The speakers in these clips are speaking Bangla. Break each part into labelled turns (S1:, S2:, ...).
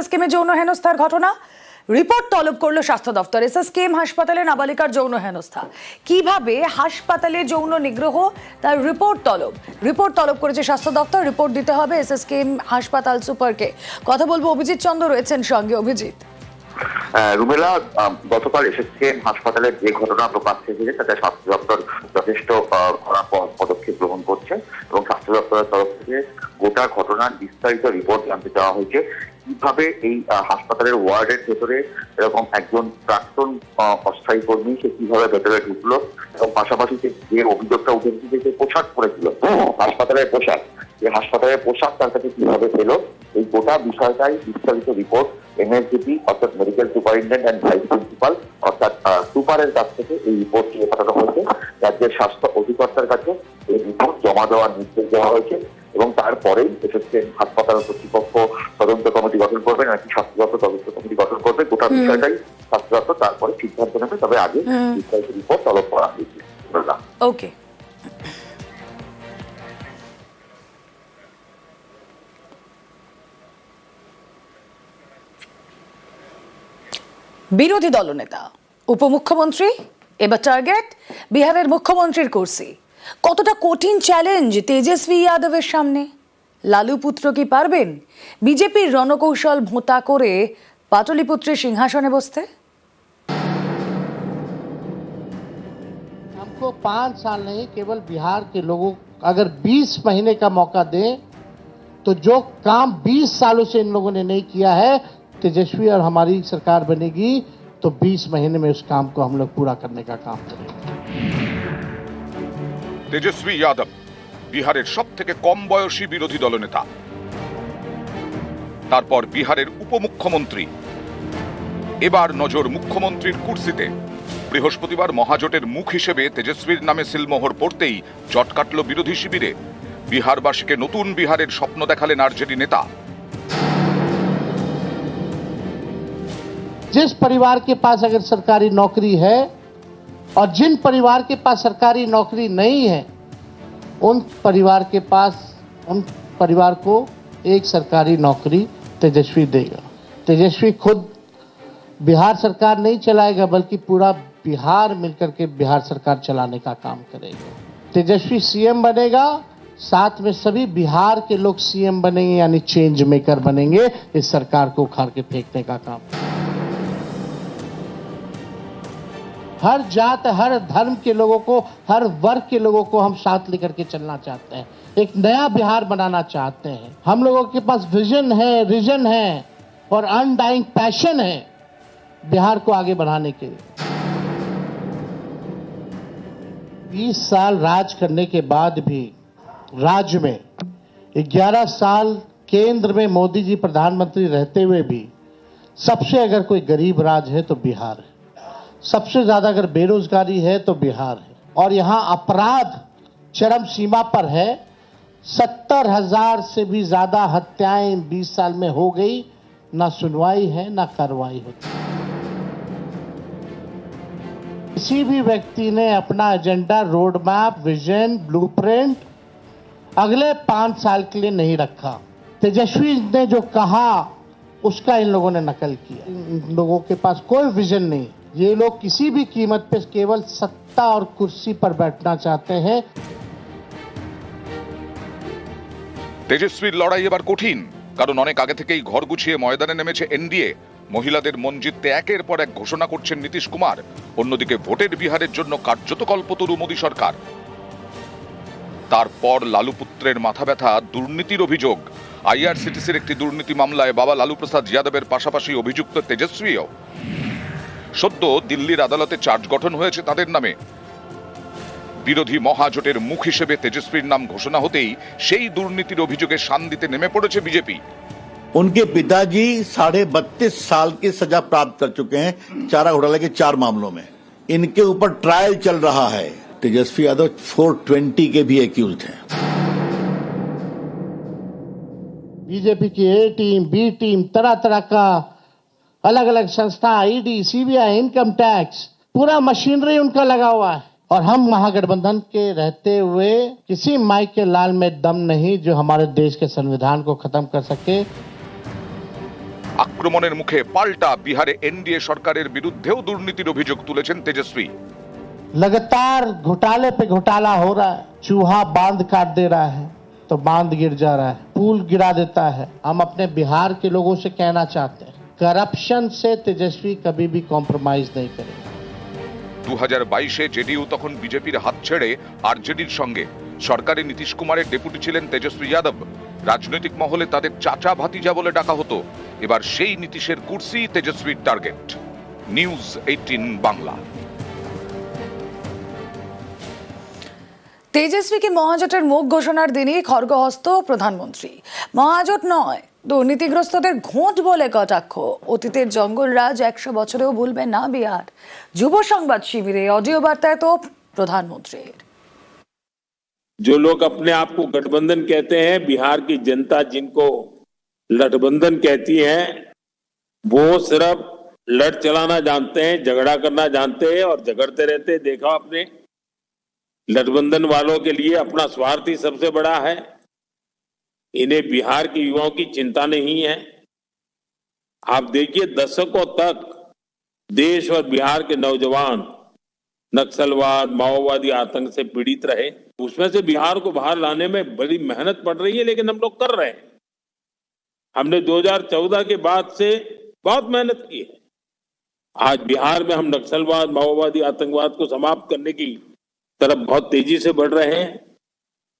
S1: এসএসকেমে যৌন হেনস্থার ঘটনা। রিপোর্ট তলব করল স্বাস্থ্য দফতর। এসএসকেএম হাসপাতালে নাবালিকার যৌন হেনস্থা। কীভাবে হাসপাতালে যৌন নিগ্রহ? তার রিপোর্ট তলব রিপোর্ট তলব করেছে স্বাস্থ্য দফতর। রিপোর্ট দিতে হবে এসএসকেম হাসপাতাল সুপারকে। কথা বলব অভিজিৎ চন্দ্র রয়েছেন সঙ্গে। অভিজিৎ।
S2: রুমেলা গতকাল যে ঘটনা প্রকাশ্যে এসেছে তাতে স্বাস্থ্য দপ্তর যথেষ্ট পদক্ষেপ গ্রহণ করছে এবং স্বাস্থ্য দপ্তরের তরফ থেকে গোটা ঘটনার বিস্তারিত রিপোর্ট জানতে দেওয়া হয়েছে। কীভাবে এই হাসপাতালের ওয়ার্ডের ভেতরে এরকম একজন প্রাক্তন অস্থায়ী কর্মী, সে কীভাবে ভেতরে ঢুকলো এবং পাশাপাশি যে- অভিযোগটা উঠে এসেছে যে পোশাক পরেছিল? হাসপাতালের পোশাক। এই হাসপাতালের পোশাক তার কাছে কীভাবে পেল এই গোটা বিষয়টাই বিস্তারিত রিপোর্ট এমএসডিপি অর্থাৎ medical superintendent and vice principal অর্থাৎ সুপারের কাছ থেকে এই রিপোর্ট নিয়ে পাঠানো হয়েছে। রাজ্যের স্বাস্থ্য অধিকর্তার কাছে এই রিপোর্ট জমা দেওয়ার নির্দেশ দেওয়া হয়েছে এবং তারপরেই এসেছে হাসপাতাল কর্তৃপক্ষ তদন্ত কমিটি গঠন করবে নাকি স্বাস্থ্য দপ্তর তদন্ত কমিটি গঠন করবে। গোটা বিষয়টাই স্বাস্থ্য দপ্তর তারপরে সিদ্ধান্ত নেবে তবে আগে বিস্তারিত রিপোর্ট তলব করা হয়েছে।
S1: ওকে বিরোধী দলনেতা উপমুখ্যমন্ত্রী এবার টার্গেট বিহারের মুখ্যমন্ত্রীর কুর্সি কতটা কঠিন চ্যালেঞ্জ তেজস্বী যাদবের সামনে লালু পুত্র কি পারবেন বিজেপির রণকৌশল ভোঁতা করে পাটলিপুত্রের সিংহাসনে বসতে
S3: हमको पाँच साल नहीं केवल बिहार के लोगों अगर 20 महीने का मौका दें तो जो काम 20 सालों से इन लोगों ने नहीं किया है तेजस्वी और हमारी सरकार बनेगी तो 20 महीने में उस काम को हम लोग पूरा करने का काम करेंगे
S4: তেজস্বী যাদব বিহারের সব থেকে কম বয়সী বিরোধী দলনেতা তারপর বিহারের উপমুখ্যমন্ত্রী এবার নজর মুখ্যমন্ত্রীর কুর্সিতে বৃহস্পতিবার মহাজোটের মুখ হিসেবে তেজস্বীর নামে সিলমোহর পড়তেই জট কাটল বিরোধী শিবিরে বিহারবাসীকে নতুন বিহারের স্বপ্ন দেখালেন আরজেডি নেতা
S3: जिस परिवार के पास अगर सरकारी नौकरी है और जिन परिवार के पास सरकारी नौकरी नहीं है, उन परिवार के पास, उन परिवार को एक सरकारी नौकरी तेजस्वी देगा। तेजस्वी खुद बिहार सरकार नहीं चलाएगा, बल्कि पूरा बिहार मिलकर के बिहार सरकार चलाने का काम करेगा। तेजस्वी सीएम बनेगा, साथ में सभी बिहार के लोग सीएम बनेंगे, यानी चेंज मेकर बनेंगे, इस सरकार को उखाड़ के फेंकने का काम। हर जात, हर धर्म के लोगों को, हर वर्ग के लोगों को हम साथ लेकर के चलना चाहते हैं। एक नया बिहार बनाना चाहते हैं। हम लोगों के पास विजन है रिजन है और अनडाइंग पैशन है बिहार को आगे बढ़ाने के लिए। बीस साल राज करने के बाद भी राज्य में 11 साल केंद्र में मोदी जी प्रधानमंत्री रहते हुए भी सबसे अगर कोई गरीब राज है तो बिहार है। सबसे ज़्यादा अगर बेरोजगारी है तो बिहार है। और यहाँ अपराध चरम सीमा पर है। सत्तर हज़ार से भी ज़्यादा हत्याएँ 20 साल में हो गई। ना सुनवाई है, ना कार्रवाई होती किसी भी व्यक्ति ने अपना agenda road map vision, blueprint अगले पाँच साल के लिए नहीं रखा। तेजस्वी ने जो कहा, उसका इन लोगों ने नकल किया। इन लोगों के पास कोई विजन नहीं। ये लोग किसी भी कीमत पे केवल सत्ता और कुर्सी पर बैठना चाहते हैं
S4: তেজস্বীর লড়াই এবার কঠিন কারণ অনেক আগে থেকেই ঘর গুছিয়ে ময়দানে নেমেছে এনডিএ মহিলাদের মন জিততে একের পর এক ঘোষণা করছেন নীতিশ কুমার অন্যদিকে ভোটের বিহারের জন্য কার্যত কল্পতরু মোদী সরকার তারপর লালু পুত্রের মাথা ব্যথা দুর্নীতির অভিযোগ আইআরসিটিসির একটি দুর্নীতি মামলায় বাবা লালু প্রসাদ যাদবের পাশাপাশি অভিযুক্ত তেজস্বীও সদ্য দিল্লির আদালতে চার্জ গঠন হয়েছে তাদের নামে বিরোধী মহাজোটের মুখ হিসেবে তেজস্বীর নাম ঘোষণা হতেই সেই দুর্নীতির অভিযোগে শান দিতে নেমে পড়েছে বিজেপি
S5: उनके पिताजी साढ़े बत्तीस साल की सजा प्राप्त कर चुके हैं चारा घोटाले के चार मामलों में इनके ऊपर ट्रायल चल रहा है तेजस्वी यादव 420 के भी एक्यूज हैं
S3: बीजेपी की ए टीम बी टीम तरह तरह का अलग अलग संस्था ईडी सीबीआई इनकम टैक्स पूरा मशीनरी उनका लगा हुआ है और हम महागठबंधन के रहते हुए किसी माई के लाल में दम नहीं जो हमारे देश के संविधान को खत्म कर सके
S4: আক্রমণের মুখে পাল্টা বিহারে এনডিএ সরকারের বিরুদ্ধেও দুর্নীতির অভিযোগ তুলেছেন তেজস্বী
S3: लगातार घोटाले पे घोटाला हो रहा है चूहा बांध काट दे रहा है तो बांध गिर जा रहा है पुल गिरा देता है हम अपने बिहार के लोगों से कहना चाहते हैं करप्शन से तेजस्वी कभी भी कॉम्प्रोमाइज नहीं करेगा
S4: দু হাজার বাইশে জেডিইউ তখন বিজেপির হাত ছেড়ে আরজেডির সঙ্গে সরকারে নীতিশ কুমারের ডেপুটি ছিলেন তেজস্বী যাদব রাজনৈতিক মহলে তাদের চাচা ভাতিজা বলে ডাকা হতো এবার সেই নীতিশের কুর্সি তেজস্বীর টার্গেট নিউজ এইটিন বাংলা
S1: তেজস্বীকে মহাজোটের মুখ ঘোষণার দিনই খড়গহস্ত প্রধানমন্ত্রী মহাজোট নয় দুর্নীতিগ্রস্তদের ঘোঁট বলে কটাক্ষ অতীতের জঙ্গলরাজ একশো বছরেও ভুলবে না বিহার যুব সংবাদ শিবিরে অডিও বার্তায় তো প্রধানমন্ত্রীর
S6: जो लोग अपने आप को गठबंधन कहते हैं बिहार की जनता जिनको लठबंधन कहती है वो सिर्फ लड़ चलाना जानते हैं झगड़ा करना जानते हैं और झगड़ते रहते हैं देखा आपने लठबंधन वालों के लिए अपना स्वार्थ ही सबसे बड़ा है इन्हें बिहार के युवाओं की चिंता नहीं है। आप देखिए, दशकों तक देश और बिहार के नौजवान नक्सलवाद, माओवादी आतंक से पीड़ित रहे। उसमें से बिहार को बाहर लाने में बड़ी मेहनत पड़ रही है, लेकिन हम लोग कर रहे हैं। हमने 2014 के बाद से बहुत मेहनत की है। आज बिहार में हम नक्सलवाद, माओवादी, आतंकवाद को समाप्त करने की तरफ़ बहुत तेज़ी से बढ़ रहे हैं।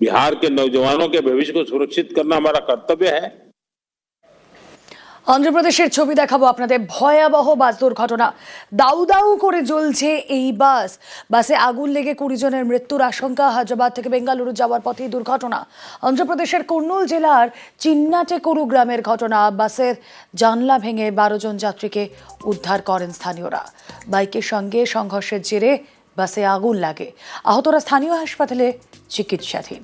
S6: बिहार के नौजवानों के भविष्य को सुरक्षित करना हमारा कर्तव्य है
S1: অন্ধ্রপ্রদেশের ছবি দেখাবো আপনাদের ভয়াবহ বাস দুর্ঘটনা দাউ দাউ করে জ্বলছে এই বাস বাসে আগুন লেগে কুড়ি জনের মৃত্যুর আশঙ্কা হায়দ্রাবাদ থেকে বেঙ্গালুরু যাওয়ার পথে এই দুর্ঘটনা অন্ধ্রপ্রদেশের কর্নুল জেলার চিন্নাটেকুরু গ্রামের ঘটনা বাসের জানলা ভেঙে বারো জন যাত্রীকে উদ্ধার করেন স্থানীয়রা বাইকের সঙ্গে সংঘর্ষের জেরে বাসে আগুন লাগে। আহতরা স্থানীয় হাসপাতালে চিকিৎসাধীন।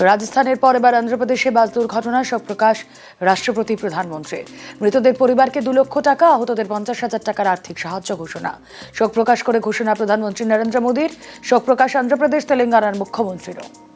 S1: রাজস্থানের পর এবার অন্ধ্রপ্রদেশে বাস দুর্ঘটনা সব প্রকাশ, রাষ্ট্রপতি প্রধানমন্ত্রীর মৃতদের পরিবারকে দু লক্ষ টাকা, আহতদের পঞ্চাশ হাজার টাকার আর্থিক সাহায্য ঘোষণা। শোক প্রকাশ করে ঘোষণা প্রধানমন্ত্রী নরেন্দ্র মোদীর। শোক প্রকাশ অন্ধ্রপ্রদেশ, তেলেঙ্গানার মুখ্যমন্ত্রীরও।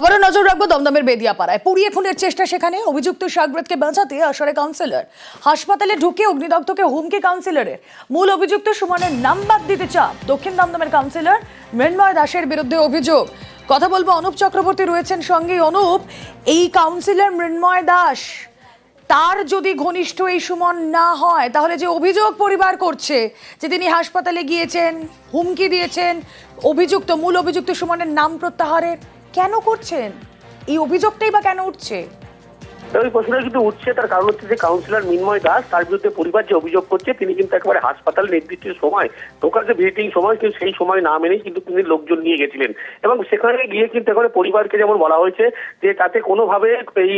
S1: আবারও নজর রাখব দমদমের বেদিয়াপাড়ায়। পুড়িয়ে খুনের চেষ্টা সেখানে, অভিযুক্ত শাকব্রতকে বাঁচাতে আসরে কাউন্সিলর হাসপাতালে ঢুকে অগ্নিদগ্ধকে হুমকি কাউন্সিলরের মূল অভিযুক্ত সুমনের নাম বাদ দিতে চাপ। দক্ষিণ দমদমের কাউন্সিলর মৃন্ময় দাসের বিরুদ্ধে অভিযোগ। কথা বলব অনুপ চক্রবর্তী রয়েছেন সঙ্গে। অনুপ, এই কাউন্সিলর মৃন্ময় দাস, তার যদি ঘনিষ্ঠ এই সুমন না হয়, তাহলে যে অভিযোগ পরিবার করছে, যে তিনি হাসপাতালে গিয়েছেন, হুমকি দিয়েছেন, অভিযুক্ত, মূল অভিযুক্ত সুমনের নাম প্রত্যাহারের কেন করছেন? এই অভিযোগটাই বা কেন উঠছে?
S7: ওই প্রশ্নটা কিন্তু উঠছে, তার কারণ হচ্ছে যে কাউন্সিলর মিন্ময় দাস, তার বিরুদ্ধে পরিবার যে অভিযোগ করছে, তিনি কিন্তু একেবারে হাসপাতাল নির্দিষ্ট সময় দোকান যে ভিজিটিং সময়, কিন্তু সেই সময় না মেনেই কিন্তু তিনি লোকজন নিয়ে গেছিলেন। এবং সেখানে গিয়ে কিন্তু একেবারে পরিবারকে যেমন বলা হয়েছে, যে তাতে কোনোভাবে এই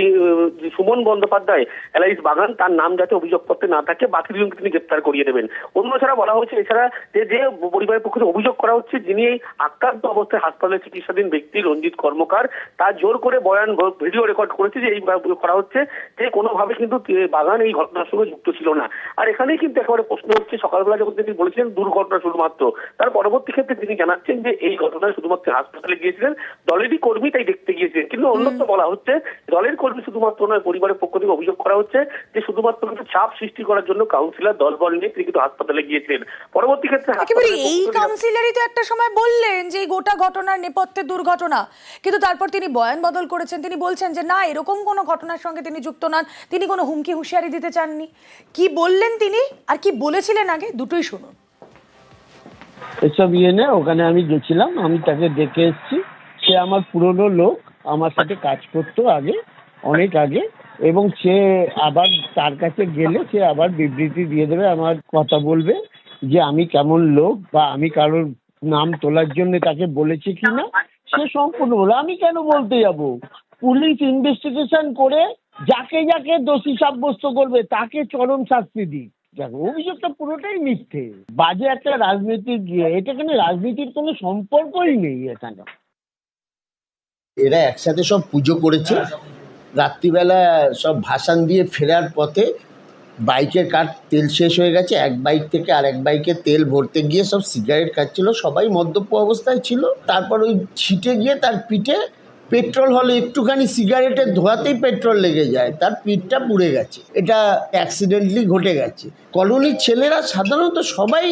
S7: সুমন বন্দ্যোপাধ্যায় এলাইস বাগান, তার নাম যাতে অভিযোগপত্রে না থাকে, বাকি দুজনকে তিনি গ্রেপ্তার করিয়ে দেবেন। অন্য ছাড়া বলা হয়েছে, এছাড়া যে যে পরিবারের পক্ষ অভিযোগ করা হচ্ছে, যিনি এই আক্রান্ত অবস্থায় হাসপাতালে চিকিৎসাধীন ব্যক্তি রঞ্জিত কর্মকার, তার জোর করে বয়ান, ভিডিও রেকর্ড করেছে যে এই করা হচ্ছে যে কোনোভাবে কিন্তু বাগান এই ঘটনার সঙ্গে যুক্ত ছিল না। আর এখানেই কিন্তু একেবারে প্রশ্ন হচ্ছে সকালবেলা যখন তিনি বলেছিলেন দুর্ঘটনা শুধুমাত্র তার পরবর্তী ক্ষেত্রে তিনি জানাচ্ছেন যে এই ঘটনায় শুধুমাত্র হাসপাতালে গিয়েছিলেন দলেরই কর্মী তাই দেখতে গিয়েছিলেন। কিন্তু অন্যত্র বলা হচ্ছে দলের কর্মী শুধুমাত্র নয় পরিবারের পক্ষ থেকে অভিযোগ করা হচ্ছে যে শুধুমাত্র কিন্তু চাপ সৃষ্টি করার জন্য কাউন্সিলর দল বল নিয়ে তিনি কিন্তু হাসপাতালে গিয়েছিলেন। পরবর্তী ক্ষেত্রে
S1: এই কাউন্সিলরই তো একটা সময় বললেন যে গোটা ঘটনার নেপথ্যে দুর্ঘটনা। কিন্তু তারপর তিনি বয়ান বদল করেছেন। তিনি বলছেন যে না এরকম কোনো ঘটনার সঙ্গে তিনি যুক্ত নন। তিনি কোনো হুমকি হুঁশিয়ারি দিতে চাননি। কি বললেন তিনি আর কি বলেছিলেন আগে দুটোই শুনুন।
S8: এসব ইয়ে নেই ওখানে আমি গেছিলাম, আমি তাকে ডেকে এসেছি। সে আমার পুরনো লোক, আমার সাথে কাজ করতো আগে, অনেক আগে, এবং সে আবার তার কাছে গেলে সে আবার বিবৃতি দিয়ে দেবে, আমার কথা বলবে যে আমি কেমন লোক বা আমি কারোর নাম তোলার জন্য তাকে বলেছি কি না সে সম্পূর্ণ বলে আমি কেন বলতে যাব? পুলিশ ইনভেস্টিগেশন করে যাকে যাকে দোষী সাব্যস্ত করবে, তাকে চরম শাস্তি দিক। দেখো, অভিযোগটা পুরোটাই মিথ্যে। বাজে একটা রাজনীতির গিয়ে এটা এখানে রাজনীতির কোনো সম্পর্কই নেই এখানে।
S9: এরা একসাথে সব পুজো করেছে।
S8: রাত্রিবেলা সব ভাসান দিয়ে ফেরার পথে বাইকের কাঠ তেল শেষ হয়ে গেছে। এক বাইক থেকে আরেক বাইকে তেল ভরতে গিয়ে সব সিগারেট খাচ্ছিল। সবাই মদ্যপ অবস্থায় ছিল। তারপর ওই ছিটে গিয়ে তার পিঠে পেট্রোল হলে একটুখানি সিগারেটের ধোয়াতেই পেট্রোল লেগে যায়, তার পিঠটা পুড়ে গেছে। এটা অ্যাক্সিডেন্টলি ঘটে গেছে। কলোনির ছেলেরা সাধারণত সবাই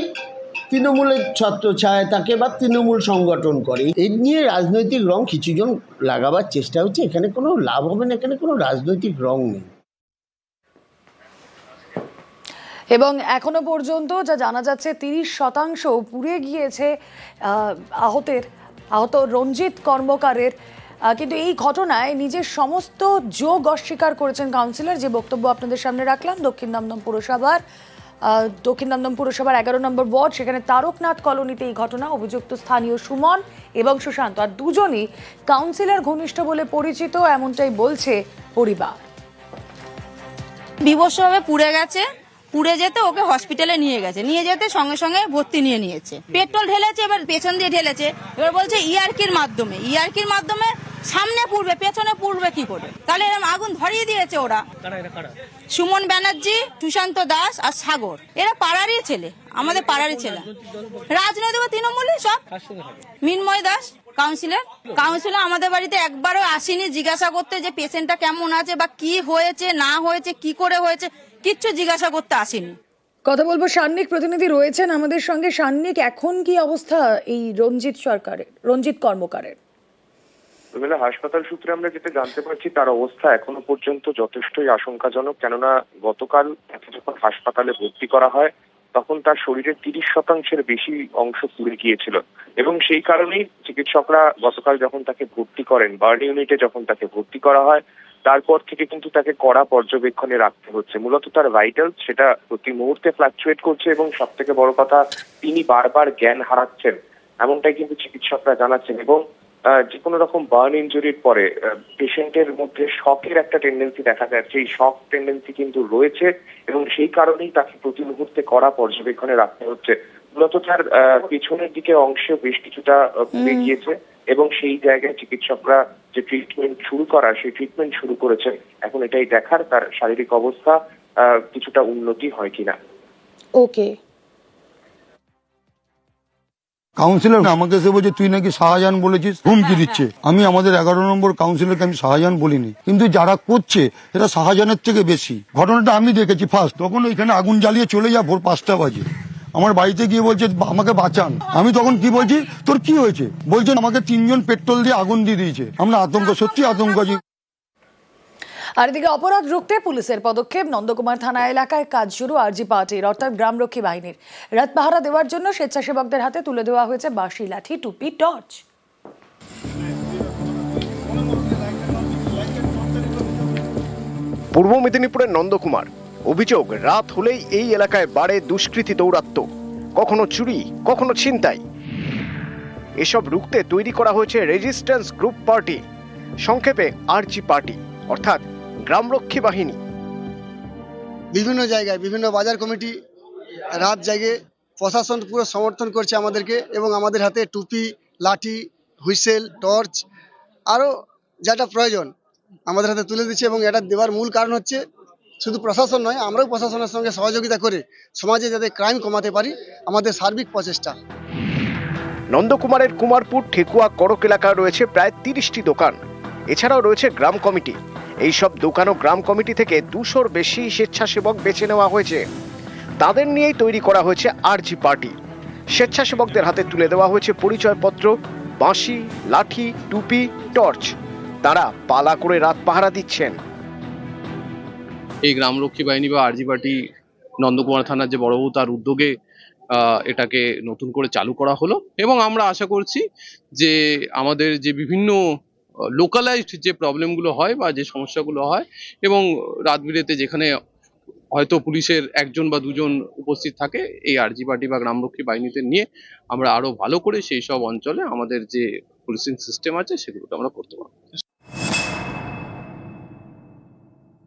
S8: তৃণমূলের ছত্র ছায় তাকে বা তৃণমূল সংগঠন করে। এই নিয়ে রাজনৈতিক রং কিছুজন লাগাবার চেষ্টা হচ্ছে, এখানে কোনো লাভ হবে না, এখানে কোনো রাজনৈতিক রং নেই।
S1: এবং এখনও পর্যন্ত যা জানা যাচ্ছে, তিরিশ শতাংশ পুড়ে গিয়েছে আহতের, আহত রঞ্জিত কর্মকারের কিন্তু এই ঘটনায় নিজের সমস্ত যোগ অস্বীকার করেছেন কাউন্সিলর যে বক্তব্য আপনাদের সামনে রাখলাম দক্ষিণ দমদম পুরসভার দক্ষিণ দমদম পুরসভার এগারো নম্বর ওয়ার্ড সেখানে তারকনাথ কলোনিতে এই ঘটনা অভিযুক্ত স্থানীয় সুমন এবং সুশান্ত আর দুজনই কাউন্সিলর ঘনিষ্ঠ বলে পরিচিত এমনটাই বলছে পরিবার।
S9: বিভৎসভাবে পুড়ে গেছে পুড়ে যেতে ওকে হসপিটালে নিয়ে গেছে নিয়ে যেতে সঙ্গে সঙ্গে ভর্তি নিয়ে নিয়েছে। পেট্রোল ঢেলেছে এবার পেছন দিয়ে ঢেলেছে এবার বলছে ইয়ারকির মাধ্যমে ইয়ারকির মাধ্যমে সামনে পুড়বে পেছনে পুড়বে কি করে? তাহলে এরকম আগুন ধরিয়ে দিয়েছে ওরা। সুমন ব্যানার্জি সুশান্ত দাস আর সাগর। এরা পাড়ারই ছেলে আমাদের পাড়ারই ছেলে। রাজনৈতিক তৃণমূলে সব। মিনময় দাস কাউন্সিলর কাউন্সিলর আমাদের বাড়িতে একবারও আসেনি জিজ্ঞাসা করতে যে পেশেন্টটা কেমন আছে বা কি হয়েছে না হয়েছে কি করে হয়েছে কিচ্ছু জিজ্ঞাসা করতে আসেনি।
S1: কথা বলব সান্নিক প্রতিনিধি রয়েছেন আমাদের সঙ্গে। সান্নিক এখন কি অবস্থা এই রঞ্জিত সরকারের রঞ্জিত কর্মকারের?
S10: হাসপাতাল সূত্রে আমরা যেটা জানতে পারছি, তার অবস্থা এখনও পর্যন্ত যথেষ্টই আশঙ্কাজনক। কেননা গতকাল তাকে যখন হাসপাতালে ভর্তি করা হয়, তখন তার শরীরের তিরিশ শতাংশের বেশি অংশ পুড়ে গিয়েছিল। এবং সেই কারণেই চিকিৎসকরা গতকাল যখন তাকে ভর্তি করেন বার্ন ইউনিটে যখন তাকে ভর্তি করা হয়, তারপর থেকে কিন্তু তাকে কড়া পর্যবেক্ষণে রাখতে হচ্ছে। মূলত তার ভাইটাল সেটা প্রতি মুহূর্তে ফ্লাকচুয়েট করছে এবং সব থেকে বড় কথা, তিনি বারবার জ্ঞান হারাচ্ছেন। এমনটাই কিন্তু চিকিৎসকরা জানাচ্ছেন এবং যে কোনো রকম বার্ন ইনজুরির পরে পেশেন্টের মধ্যে শকের একটা টেন্ডেন্সি দেখা যাচ্ছে এই শক টেন্ডেন্সি কিন্তু রয়েছে এবং সেই কারণেই তাকে প্রতি মুহূর্তে করা পর্যবেক্ষণে রাখতে হচ্ছে। মূলত তার পেছনের দিকে অংশে বেশ কিছুটা পুড়ে গিয়েছে এবং সেই জায়গায় চিকিৎসকরা যে ট্রিটমেন্ট শুরু করার সেই ট্রিটমেন্ট শুরু করেছেন এখন এটাই দেখার তার শারীরিক অবস্থা আহ, কিছুটা উন্নতি হয় কিনা।
S1: ওকে
S11: কাউন্সিলর আমাকে এসে বলছে, তুই নাকি শাহজাহান বলেছিস? হুমকি দিচ্ছে। আমি আমাদের এগারো নম্বর কাউন্সিলরকে আমি শাহজাহান বলিনি। কিন্তু যারা করছে, এরা শাহজাহানের থেকে বেশি। ঘটনাটা আমি দেখেছি ফার্স্ট তখন ওইখানে আগুন জ্বালিয়ে চলে যা ভোর পাঁচটা বাজে। আমার বাড়িতে গিয়ে বলছে আমাকে বাঁচান। আমি তখন কি বলছি, তোর কি হয়েছে? বলছেন, আমাকে তিনজন পেট্রোল দিয়ে আগুন দিয়ে দিয়েছে। আমরা আতঙ্ক, সত্যি আতঙ্ক আছি
S1: আর এদিকে অপরাধ রুখতে পুলিশের পদক্ষেপ। নন্দকুমার থানা এলাকায় কাজ শুরু আরজি পার্টির, অর্থাৎ গ্রামরক্ষী বাহিনীর। রাত পাহারা দেওয়ার জন্য স্বেচ্ছাসেবকদের হাতে তুলে দেওয়া হয়েছে বাঁশি, লাঠি, টুপি, টর্চ।
S12: পূর্ব মেদিনীপুরের নন্দকুমার, অভিযোগ, রাত হলেই এই এলাকায় বাড়ে দুষ্কৃতী দৌরাত্ম কখনো চুরি, কখনো ছিনতাই। এসব রুখতে তৈরি করা হয়েছে রেজিস্ট্যান্স গ্রুপ পার্টি, সংক্ষেপে আরজি পার্টি, অর্থাৎ গ্রামরক্ষী বাহিনী।
S13: বিভিন্ন জায়গায় বিভিন্ন বাজার কমিটি রাত জাগে প্রশাসন পুরো সমর্থন করছে আমাদেরকে এবং আমাদের হাতে টুপি লাঠি হুইসেল টর্চ আরও যেটা প্রয়োজন আমাদের হাতে তুলে দিচ্ছে এবং এটা দেওয়ার মূল কারণ হচ্ছে শুধু প্রশাসন নয় আমরাও প্রশাসনের সঙ্গে সহযোগিতা করে সমাজে যাতে ক্রাইম কমাতে পারি আমাদের সার্বিক প্রচেষ্টা।
S12: নন্দকুমারের কুমারপুর ঠেকুয়া করক এলাকায় রয়েছে প্রায় তিরিশটি দোকান। এছাড়াও রয়েছে গ্রাম কমিটি। এই সব দোকান ও গ্রাম কমিটি থেকে দুশোর বেশি স্বেচ্ছাসেবক বেছে নেওয়া হয়েছে। তাদের নিয়েই তৈরি করা হয়েছে আরজি পার্টি। স্বেচ্ছাসেবকদের হাতে তুলে দেওয়া হয়েছে পরিচয়পত্র, বাঁশি, লাঠি, টুপি, টর্চ। তারা পালা করে রাত পাহারা দিচ্ছেন।
S14: এই গ্রামরক্ষী বাহিনী বা আরজি পার্টি নন্দকুমার থানার যে বড়বাবু, তার উদ্যোগে এটাকে নতুন করে চালু করা হলো। এবং আমরা আশা করছি যে আমাদের যে বিভিন্ন লোকালাইজড যে প্রবলেমগুলো হয় বা যে সমস্যাগুলো হয় এবং রাত বিরেতে যেখানে হয়তো পুলিশের একজন বা দুজন উপস্থিত থাকে, এই আরজি পার্টি বা গ্রামরক্ষী বাহিনীতে নিয়ে আমরা আরও ভালো করে সেই সব অঞ্চলে আমাদের যে পুলিশিং সিস্টেম আছে সেগুলোকে আমরা করতে পারব।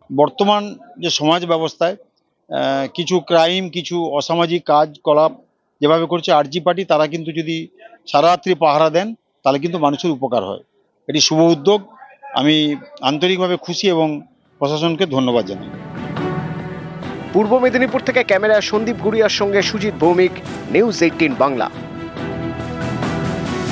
S11: বর্তমান যে সমাজ ব্যবস্থায় কিছু ক্রাইম কিছু অসামাজিক কাজকলাপ যেভাবে করছে আরজি পার্টি, তারা কিন্তু যদি সারা রাত্রি পাহারা দেন, তাহলে কিন্তু মানুষের উপকার হয়। এটি শুভ উদ্যোগ।
S15: আমি আন্তরিকভাবে খুশি এবং প্রশাসনকে ধন্যবাদ জানাই।
S12: পূর্ব মেদিনীপুর থেকে ক্যামেরা সন্দীপ গুড়িয়ার সঙ্গে সুজিত ভৌমিক, নিউজ এইটিন বাংলা।